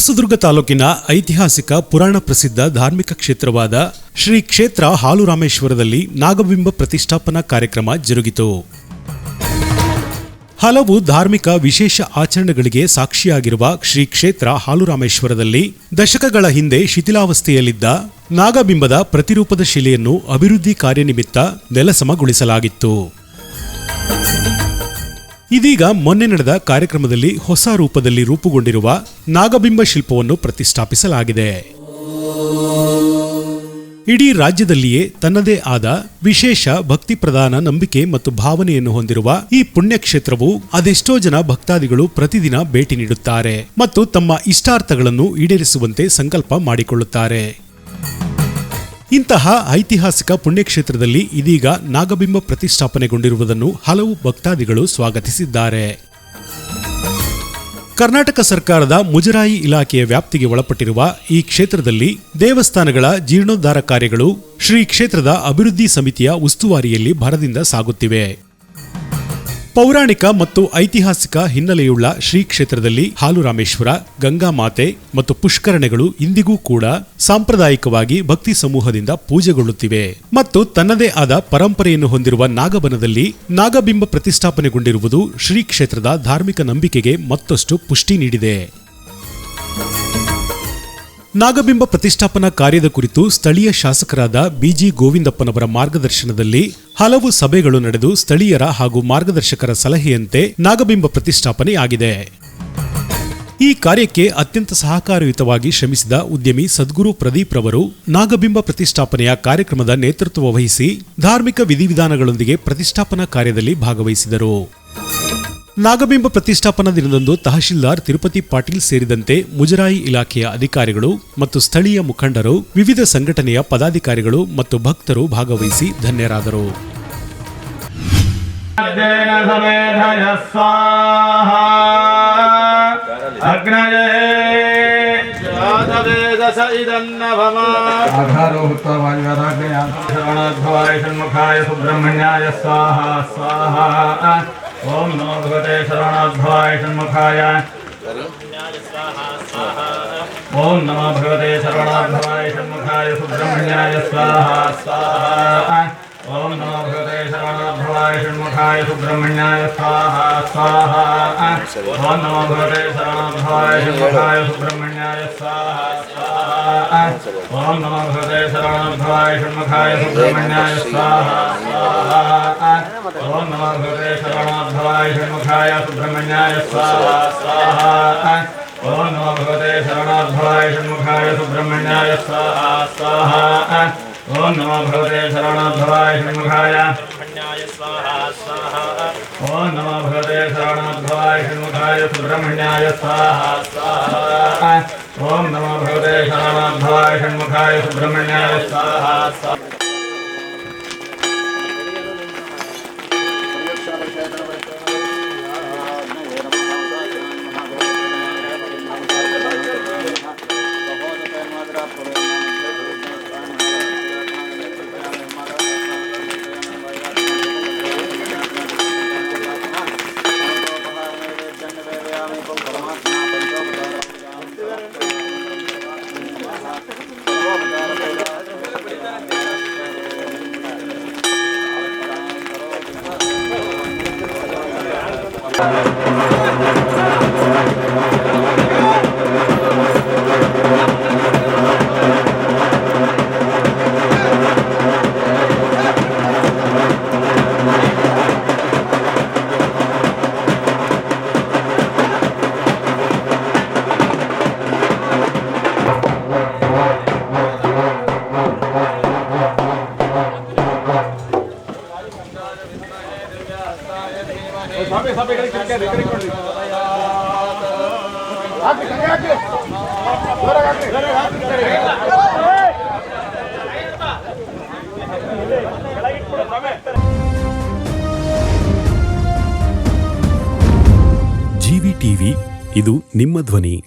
ಹೊಸದುರ್ಗ ತಾಲೂಕಿನ ಐತಿಹಾಸಿಕ ಪುರಾಣ ಪ್ರಸಿದ್ಧ ಧಾರ್ಮಿಕ ಕ್ಷೇತ್ರವಾದ ಶ್ರೀ ಕ್ಷೇತ್ರ ಹಾಲುರಾಮೇಶ್ವರದಲ್ಲಿ ನಾಗಬಿಂಬ ಪ್ರತಿಷ್ಠಾಪನಾ ಕಾರ್ಯಕ್ರಮ ಜರುಗಿತು. ಹಲವು ಧಾರ್ಮಿಕ ವಿಶೇಷ ಆಚರಣೆಗಳಿಗೆ ಸಾಕ್ಷಿಯಾಗಿರುವ ಶ್ರೀ ಕ್ಷೇತ್ರ ಹಾಲುರಾಮೇಶ್ವರದಲ್ಲಿ ದಶಕಗಳ ಹಿಂದೆ ಶಿಥಿಲಾವಸ್ಥೆಯಲ್ಲಿದ್ದ ನಾಗಬಿಂಬದ ಪ್ರತಿರೂಪದ ಶಿಲೆಯನ್ನು ಅಭಿವೃದ್ಧಿ ಕಾರ್ಯನಿಮಿತ್ತ ನೆಲಸಮಗೊಳಿಸಲಾಗಿತ್ತು. ಇದೀಗ ಮೊನ್ನೆ ನಡೆದ ಕಾರ್ಯಕ್ರಮದಲ್ಲಿ ಹೊಸ ರೂಪದಲ್ಲಿ ರೂಪುಗೊಂಡಿರುವ ನಾಗಬಿಂಬ ಶಿಲ್ಪವನ್ನು ಪ್ರತಿಷ್ಠಾಪಿಸಲಾಗಿದೆ. ಇಡೀ ರಾಜ್ಯದಲ್ಲಿಯೇ ತನ್ನದೇ ಆದ ವಿಶೇಷ ಭಕ್ತಿ ಪ್ರಧಾನ ನಂಬಿಕೆ ಮತ್ತು ಭಾವನೆಯನ್ನು ಹೊಂದಿರುವ ಈ ಪುಣ್ಯಕ್ಷೇತ್ರವು ಅದೆಷ್ಟೋ ಜನ ಭಕ್ತಾದಿಗಳು ಪ್ರತಿದಿನ ಭೇಟಿ ನೀಡುತ್ತಾರೆ ಮತ್ತು ತಮ್ಮ ಇಷ್ಟಾರ್ಥಗಳನ್ನು ಈಡೇರಿಸುವಂತೆ ಸಂಕಲ್ಪ ಮಾಡಿಕೊಳ್ಳುತ್ತಾರೆ. ಇಂತಹ ಐತಿಹಾಸಿಕ ಪುಣ್ಯಕ್ಷೇತ್ರದಲ್ಲಿ ಇದೀಗ ನಾಗಬಿಂಬ ಪ್ರತಿಷ್ಠಾಪನೆಗೊಂಡಿರುವುದನ್ನು ಹಲವು ಭಕ್ತಾದಿಗಳು ಸ್ವಾಗತಿಸಿದ್ದಾರೆ. ಕರ್ನಾಟಕ ಸರ್ಕಾರದ ಮುಜರಾಯಿ ಇಲಾಖೆಯ ವ್ಯಾಪ್ತಿಗೆ ಒಳಪಟ್ಟಿರುವ ಈ ಕ್ಷೇತ್ರದಲ್ಲಿ ದೇವಸ್ಥಾನಗಳ ಜೀರ್ಣೋದ್ಧಾರ ಕಾರ್ಯಗಳು ಶ್ರೀ ಕ್ಷೇತ್ರದ ಅಭಿವೃದ್ಧಿ ಸಮಿತಿಯ ಉಸ್ತುವಾರಿಯಲ್ಲಿ ಭರದಿಂದ ಸಾಗುತ್ತಿವೆ. ಪೌರಾಣಿಕ ಮತ್ತು ಐತಿಹಾಸಿಕ ಹಿನ್ನೆಲೆಯುಳ್ಳ ಶ್ರೀ ಕ್ಷೇತ್ರದಲ್ಲಿ ಹಾಲುರಾಮೇಶ್ವರ, ಗಂಗಾ ಮಾತೆ ಮತ್ತು ಪುಷ್ಕರಣೆಗಳು ಇಂದಿಗೂ ಕೂಡ ಸಾಂಪ್ರದಾಯಿಕವಾಗಿ ಭಕ್ತಿ ಸಮೂಹದಿಂದ ಪೂಜೆಗೊಳ್ಳುತ್ತಿವೆ. ಮತ್ತು ತನ್ನದೇ ಆದ ಪರಂಪರೆಯನ್ನು ಹೊಂದಿರುವ ನಾಗಬನದಲ್ಲಿ ನಾಗಬಿಂಬ ಪ್ರತಿಷ್ಠಾಪನೆಗೊಂಡಿರುವುದು ಶ್ರೀ ಕ್ಷೇತ್ರದ ಧಾರ್ಮಿಕ ನಂಬಿಕೆಗೆ ಮತ್ತಷ್ಟು ಪುಷ್ಟಿ ನೀಡಿದೆ. ನಾಗಬಿಂಬ ಪ್ರತಿಷ್ಠಾಪನಾ ಕಾರ್ಯದ ಕುರಿತು ಸ್ಥಳೀಯ ಶಾಸಕರಾದ ಬಿಜಿ ಗೋವಿಂದಪ್ಪನವರ ಮಾರ್ಗದರ್ಶನದಲ್ಲಿ ಹಲವು ಸಭೆಗಳು ನಡೆದು ಸ್ಥಳೀಯರ ಹಾಗೂ ಮಾರ್ಗದರ್ಶಕರ ಸಲಹೆಯಂತೆ ನಾಗಬಿಂಬ ಪ್ರತಿಷ್ಠಾಪನೆಯಾಗಿದೆ ಈ ಕಾರ್ಯಕ್ಕೆ ಅತ್ಯಂತ ಸಹಕಾರಯುತವಾಗಿ ಶ್ರಮಿಸಿದ ಉದ್ಯಮಿ ಸದ್ಗುರು ಪ್ರದೀಪ್ ರವರು ನಾಗಬಿಂಬ ಪ್ರತಿಷ್ಠಾಪನೆಯ ಕಾರ್ಯಕ್ರಮದ ನೇತೃತ್ವ ವಹಿಸಿ ಧಾರ್ಮಿಕ ವಿಧಿವಿಧಾನಗಳೊಂದಿಗೆ ಪ್ರತಿಷ್ಠಾಪನಾ ಕಾರ್ಯದಲ್ಲಿ ಭಾಗವಹಿಸಿದರು. ನಾಗಬಿಂಬ ಪ್ರತಿಷ್ಠಾಪನಾ ದಿನದಂದು ತಹಶೀಲ್ದಾರ್ ತಿರುಪತಿ ಪಾಟೀಲ್ ಸೇರಿದಂತೆ ಮುಜರಾಯಿ ಇಲಾಖೆಯ ಅಧಿಕಾರಿಗಳು ಮತ್ತು ಸ್ಥಳೀಯ ಮುಖಂಡರು, ವಿವಿಧ ಸಂಘಟನೆಯ ಪದಾಧಿಕಾರಿಗಳು ಮತ್ತು ಭಕ್ತರು ಭಾಗವಹಿಸಿ ಧನ್ಯರಾದರು. ಸುಬ್ರಹ್ಮಣ್ಯಾಯ ಸ್ವಾಹ ಸ್ವಾಹ ఓం నమో భగవతే శరవణోద్భవాయ షణ్ముఖాయ. ఓం నమో భగవతే శరవణోద్భవాయ షణ్ముఖాయ సుబ్రహ్మణ్యాయ స్వాహ. స్వాహ. ఓం నమో षण्मुखाय ॐ नमो भगवते शरणोद्भवाय षण्मुखाय सुब्रह्मण्याय स्वाहा स्वाहा ॐ नमो भगवते शरणोद्भवाय षण्मुखाय सुब्रह्मण्याय स्वाहा स्वाहा ॐ नमो भगवते शरणोद्भवाय षण्मुखाय सुब्रह्मण्याय स्वाहा स्वाहा ॐ नमो भगवते शरणोद्भवाय षण्मुखाय सुब्रह्मण्याय स्वाहा स्वाहा ॐ नमो भगवते शरणोद्भवाय षण्मुखाय सुब्रह्मण्याय स्वाहा स्वाहा ॐ नमो भगवते शरणोद्भवाय षण्मुखाय ओम नमो भगवते श्रवणमध्वाय षण्मुखाय सुब्रह्मण्याय स्वाहा ओम नमो भगवते श्रवणमध्वाय षण्मुखाय सुब्रह्मण्याय स्वाहा। ಜಿವಿ ಟಿವಿ ಇದು ನಿಮ್ಮ ಧ್ವನಿ.